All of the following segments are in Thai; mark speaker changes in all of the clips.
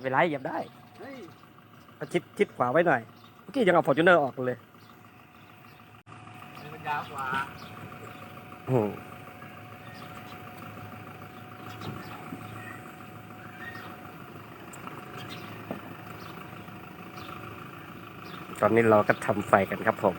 Speaker 1: ไม่เป็นไรเหยียบได้
Speaker 2: เฮ้ย
Speaker 1: เอาชิดชิดขวาไว้หน่อยเมื่อกี้ยังเอาฟอร์จูเนอร์ออกเลย
Speaker 2: นี่มันยาวกว่า
Speaker 1: อืมตอนนี้เราก็ทำไฟกันครับผม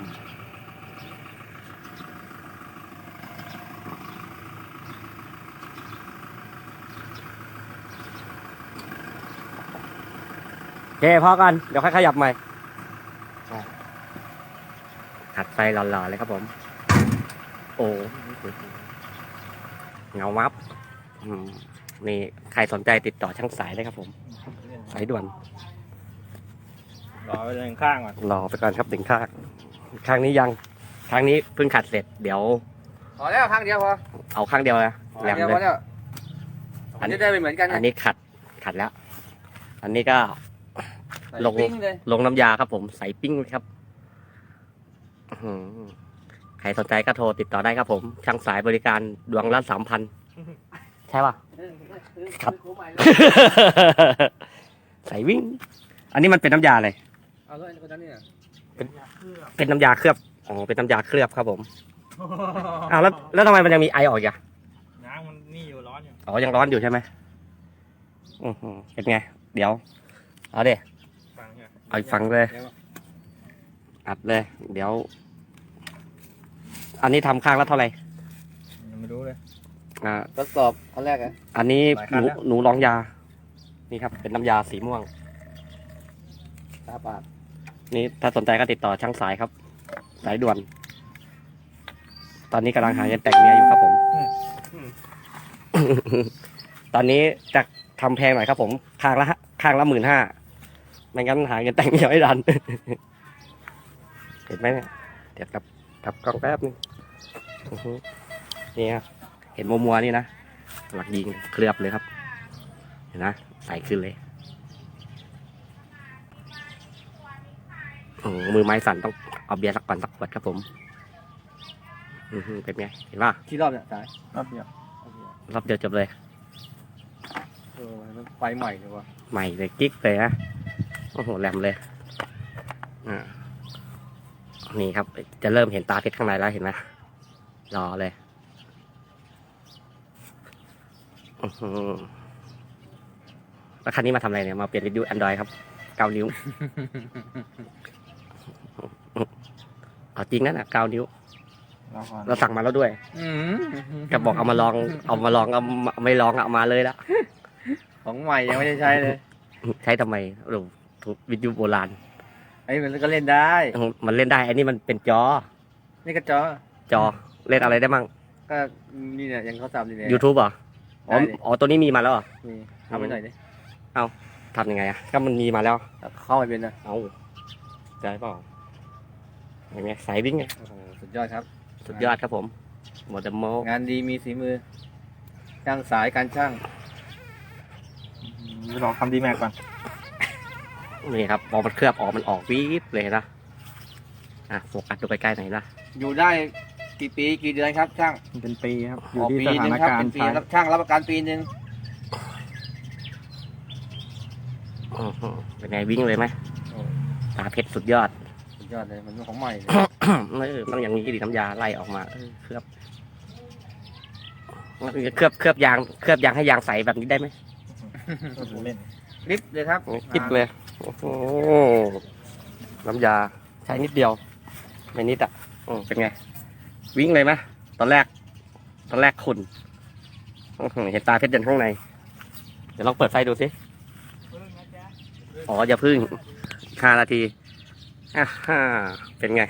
Speaker 1: เคพอกันเดี๋ยวค่อยขยับใหม่อะขัดไฟหล่อๆเลยครับผม โอ้เงาวับอืมนี่ใครสนใจติดต่อช่างสายเลยครับผม สายด่วน
Speaker 2: รอไปเลยข้างก่อน
Speaker 1: รอไปก่อนครับถึงข้างข้างนี้ยังข้างนี้เพิ่งขัดเสร็จเดี๋ยว
Speaker 2: พอแล้วข้างเดียวพอ
Speaker 1: เอาข้างเดียวนะแหลม
Speaker 2: เดียว
Speaker 1: เล
Speaker 2: พอยแล้วอันนี้ได้ไปเหมือนกัน
Speaker 1: อั
Speaker 2: นะ
Speaker 1: นนี้ขัดขัดแล้ว อันนี้ก็
Speaker 2: ใส่
Speaker 1: ลง
Speaker 2: ปิ้งเลย
Speaker 1: ลงน้ำยาครับผมใส่ปิ้งเลยครับอื้อหือใครสนใจก็โทรติดต่อได้ครับผม ช่างสายบริการดวงละสามพันใช่ป่ะ ครับ
Speaker 2: ซื้อใหม่เลย
Speaker 1: ใส่วิ่ง อันนี้มันเป็นน้ำยาอะไร
Speaker 2: เอาเลยคนนั้นเนี่ย
Speaker 1: เป็นน้ำยาเคลือบอ๋อเป็นน้ำยาเคลือบครับผมอ้าวแล้วแล้วทำไมมันยังมีไอออกอีกอะ
Speaker 2: น้ำมันนี่อยู่ร้อนอยู่
Speaker 1: อ๋อยังร้อนอยู่ใช่ไหมอือหือเป็นไง เดี๋ยว เอาเดี๋
Speaker 2: ฟังใช่ไหม
Speaker 1: เอาอีกฝั่งเลย อัดเลย เดี๋ยว อันนี้ทำข้างละเท่าไหร่
Speaker 2: ยังไม่รู้เลย
Speaker 1: อ่า
Speaker 2: ทดสอบอันแรกอะ
Speaker 1: อันนี้
Speaker 2: หลาย
Speaker 1: ห
Speaker 2: คัน
Speaker 1: นู
Speaker 2: แล้ว
Speaker 1: หนูลองยา นี่ครับ เป็นน้ำยาสีม่วง ตาบาทนี่ถ้าสนใจก็ติดต่อช่างสายครับ สายด่วน ตอนนี้กำลังหาเงินแต่งเมียอยู่ครับผมตอนนี้จะทำแพงหน่อยครับผม ข้างละข้างละหมื่นห้า ไม่งั้นหาเงินแต่งเมียไม่ทัน เห็นไหมเนี่ยเดี๋ยวกลับกลับกล้องแป๊บนึงอื้อหือนี่ครับเห็นมัวมัวๆนี่นะหลักยิงเคลือบเลยครับ เห็นนะใส่ขึ้นเลยโอ้โหมือไม้สั่นต้องเอาเบียร์สักก่อนสักขวดครับผมอือหือเป็นไงเห็นป่ะ
Speaker 2: ที่รอบเนี่ยสายรอบเดียว
Speaker 1: รอบเดียวจบเลย
Speaker 2: เออมันไฟใหม่เลยวะ
Speaker 1: ใหม่เลยกิ๊กเลยนะ โอ้โหแหลมเลย อ่า นี่ครับ จะเริ่มเห็นตาเพชรข้างในแล้วเห็นไหมรอเลยอื้อหือแล้วคันนี้มาทำอะไรเนี่ย มาเปลี่ยนวิทยุ Android ครับ เก้านิ้ว เอาจริงนั่นอะเก้านิ้ว
Speaker 2: รอก่อน
Speaker 1: เราสั่งมาแล้วด้วย
Speaker 2: อืม
Speaker 1: ก็บอกเอามาลอง เอามาลองเอามาไม่ลองเอามาเลยละ
Speaker 2: ของใหม่ยังไม่ได้ใช้เลย
Speaker 1: ใช้ทำไมโอ้โหถูก วิทยุโบราณ
Speaker 2: ไอ้มันก็เล่นได้
Speaker 1: มันเล่นได้อันนี้มันเป็นจอ
Speaker 2: นี่ก็จอ
Speaker 1: จอเล่นอะไรได้มั่ง
Speaker 2: ก็นี่เนี่ยยังเขาทำนี่เนี่ย
Speaker 1: YouTube เหรออ๋อ
Speaker 2: ได้ดิ
Speaker 1: อ๋อตัวนี้มีมาแล้วเหรอ
Speaker 2: นี่ทำไปหน่อยดิ
Speaker 1: ทำยังไงอะก็มันมีมาแล้ว
Speaker 2: เข้าไปเป็นนะ
Speaker 1: เอาได้เปล่าอย่างเงี้ยสายวิ่งไง
Speaker 2: โอ้โหสุดยอดครับ
Speaker 1: สุดยอดครับผมหมดเดโม
Speaker 2: งานดีมีฝีมือช่างสายการช่างลองทำดีแม็กก่อน
Speaker 1: นี่ครับพอมันเคลือบออกมันออกวีบเลยนะอะโฟกัสดูใกล้ๆหน่อยนะ
Speaker 2: อยู่ได้กี่ปีกี่เดือนครับช่าง
Speaker 3: เป็นปีครับอ
Speaker 2: อยู่
Speaker 3: ที่
Speaker 2: ปี
Speaker 3: ส
Speaker 2: ห
Speaker 3: ถา
Speaker 2: นึง
Speaker 3: น
Speaker 2: ครับ
Speaker 3: การ
Speaker 2: เป็น
Speaker 3: ณ์
Speaker 2: ปี
Speaker 3: ใช้
Speaker 2: รับช่างรับประกันปีหนึ่ง
Speaker 1: อื้อหือเป็นไงวิ่งเลยไหมตาเพชรสุดยอด
Speaker 2: สุดยอดเลยมันเป็นของใหม่เลย
Speaker 1: เออต้องอย่างนี้ดิน้ำยาไล่ออกมาเออเคลือบเคลือบเคลือบยางเคลือบยางให้ยางใสแบบนี้ได้ไหม
Speaker 3: เล่น
Speaker 2: ลิฟต์เลยครับ
Speaker 1: คิดเลย โอ้โหน้ำยาใช้นิดเดียวไม่นิดอะอืมเป็นไง วิ่งเลยไหมตอนแรก ตอนแรกขุนอื้อหือเห็นตาเพชรเด่นข้างใน เดี๋ยวลองเปิดไฟดูสิอ๋ออย่าพึ่งห้านาทีอ่าฮ่าเป็นไง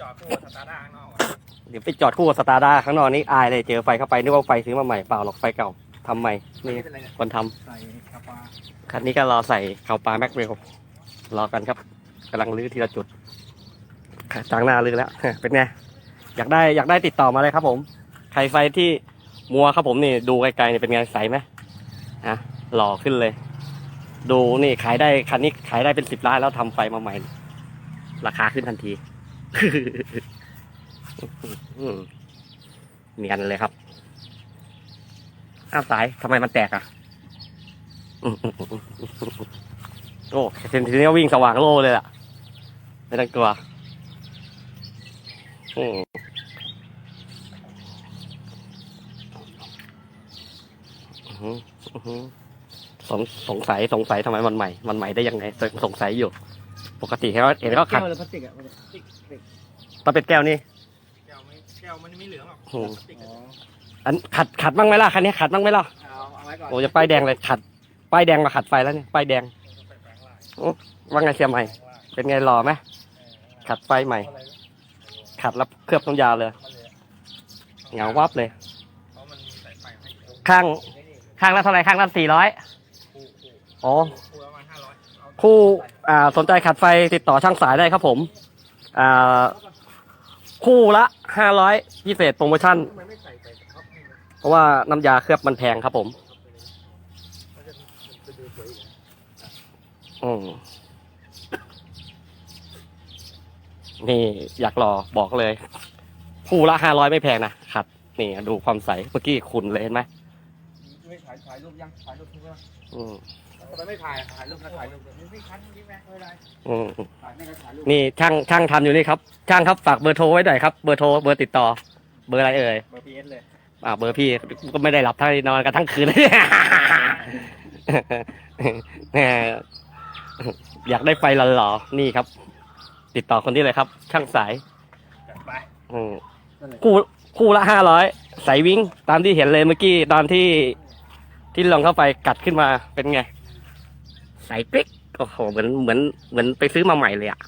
Speaker 2: จอดคู่สตาร์ด้าข้างนอก
Speaker 1: เดี๋ยวไปจอดคู่กับสตาร์ด้าข้างนอกนี่อายเลยเจอไฟเข้าไปนึกว่าไฟซื้อมาใหม่เปล่าหรอกไฟเก่าทำใหม่นี่
Speaker 2: ไม่เป็นไรเนี่ย
Speaker 1: คนทำ
Speaker 3: ใส่กระปา
Speaker 1: คันนี้ก็รอใส่ข่าวปลาแม็กเวลรอกันครับกำลังลื้อทีละจุดจางหน้าลื้อแล้ว เป็นไงอยากได้อยากได้ติดต่อมาเลยครับผม ใครไฟที่มัวครับผมนี่ดูไกลๆนี่เป็นไงใสไหมอะหล่อขึ้นเลย ดูนี่ขายได้คันนี้ขายได้เป็นสิบล้านแล้วทำไฟมาใหม่ ราคาขึ้นทันทีเนียนเลยครับ อ้าวสายทำไมมันแตกอะ อืมอืมอืมอืมโอ้ทีนี้วิ่งสว่างโลเลยล่ะ ไม่ต้องกลัวอืมสงสงสัยสงสัยทำไมมันใหม่ มันใหม่ได้ยังไงสสงสัยอยู่ ปกติเห็นว่าเห็นก็ขัด
Speaker 3: แก้วหรือพลาสติกอะ
Speaker 1: ตองเป็นแก้วนี่
Speaker 3: แก้วไม่แก้วมันไม่เหลืองหรอกพลาสติกอะ
Speaker 1: อันขัดขัดบ้างไหมล่ะคันนี้ขัดบ้างไหมล่ะ
Speaker 3: เอาเอาไว้ก่อน
Speaker 1: โอ้จะป้ายแดงเลยขัด ป้ายแดงมาขัดไฟแล้วเนี่ยป้ายแดงว่าไงเสียใหม่ เป็นไงหล่อไหมขัดไฟใหม่ ขัดแล้วเคลือบน้ำยาเลยเหงาวับเลย
Speaker 3: เพราะมันมีสายไฟให้อยู่
Speaker 1: ข้างข้างละเท่าไหร่ข้างละสี่ร้อยอ๋อ
Speaker 3: คู่
Speaker 1: สนใจขัดไฟติดต่อช่างสายได้ครับผม คู่ละห้าร้อยพิเศษโปรโมชั่น เพราะว่าน้ำยาเคลือบมันแพงครับผม
Speaker 3: มันจะจะดูสวยอีกนะ
Speaker 1: อืมนี่อยากรอบอกเลย คู่ละห้าร้อยไม่แพงนะขัดนี่ดูความใสเมื่อกี้ขุนเลยเห็นไหม
Speaker 3: ไม่ถ่ายถ่ายรูปยังถ่ายรูปทิ้งไว้
Speaker 1: อืม
Speaker 3: ทำไมไม่ถ่ายถ่ายรูปนะถ่ายรูปไม่คันนี่แม่ไม่เป็นไร
Speaker 1: อืม
Speaker 3: ถ่ายไม่ได้ถ่ายรูป
Speaker 1: นี่ช่างช่างทำอยู่นี่ครับ ช่างครับฝากเบอร์โทรไว้หน่อยครับเบอร์โทรเบอร์ติดต่อ เบอร์อะไรเอ่ย
Speaker 3: เบอร์พีเอสเลย
Speaker 1: อ่าเบอร์พี่ก็ไม่ได้หลับทั้งนอนกันทั้งคืนเลยแหม อยากได้ไฟหล่อๆนี่ครับ ติดต่อคนนี้เลยครับ ช่างสาย
Speaker 3: จัดไป
Speaker 1: อืม
Speaker 3: นั่นแหละ
Speaker 1: คู่คู่ละห้าร้อยสายวิ่งตามที่เห็นเลยเมื่อกี้ตอนที่ที่ลองเข้าไปกัดขึ้นมาเป็นไง ใสปิ๊กโอ้โหเหมือนเหมือนเหมือนไปซื้อมาใหม่เลยอะ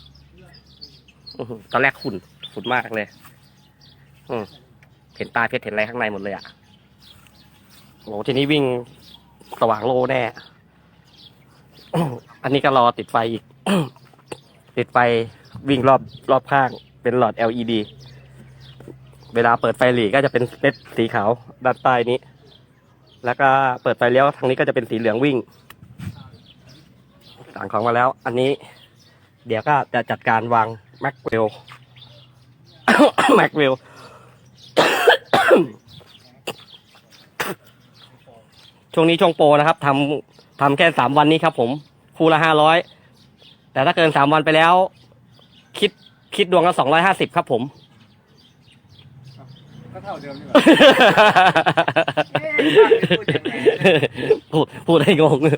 Speaker 1: อื้อหือตอนแรกขุ่นขุ่นมากเลยอืมเห็นตาเพชรเห็นอะไรข้างในหมดเลยอะโอ้โหทีนี้วิ่งสว่างโลแน่ อันนี้ก็รอติดไฟอีก ติดไฟวิ่งรอบรอบข้าง เป็นหลอด LED เวลาเปิดไฟหลีก็จะเป็นเล็ดสีขาวด้านใต้นี้ แล้วก็เปิดไฟเลี้ยวทางนี้ก็จะเป็นสีเหลืองวิ่ง สั่งของมาแล้ว อันนี้ เดี๋ยวก็จะจัดการวางแม็กเวลแม็กเวลช่วงนี้ช่วงโปรนะครับทำ ทำแค่สามวันนี้ครับ ผมคู่ละห้าร้อยแต่ถ้าเกินสามวันไปแล้ว คิดคิดดวงละสองร้อยห้าสิบครับ ผม
Speaker 3: ก็เท่าเดิมนี่แหละ
Speaker 1: พูดพูดให้งง
Speaker 3: เออ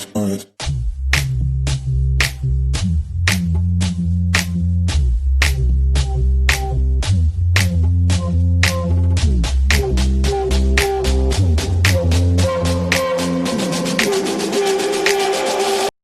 Speaker 3: earth, earth.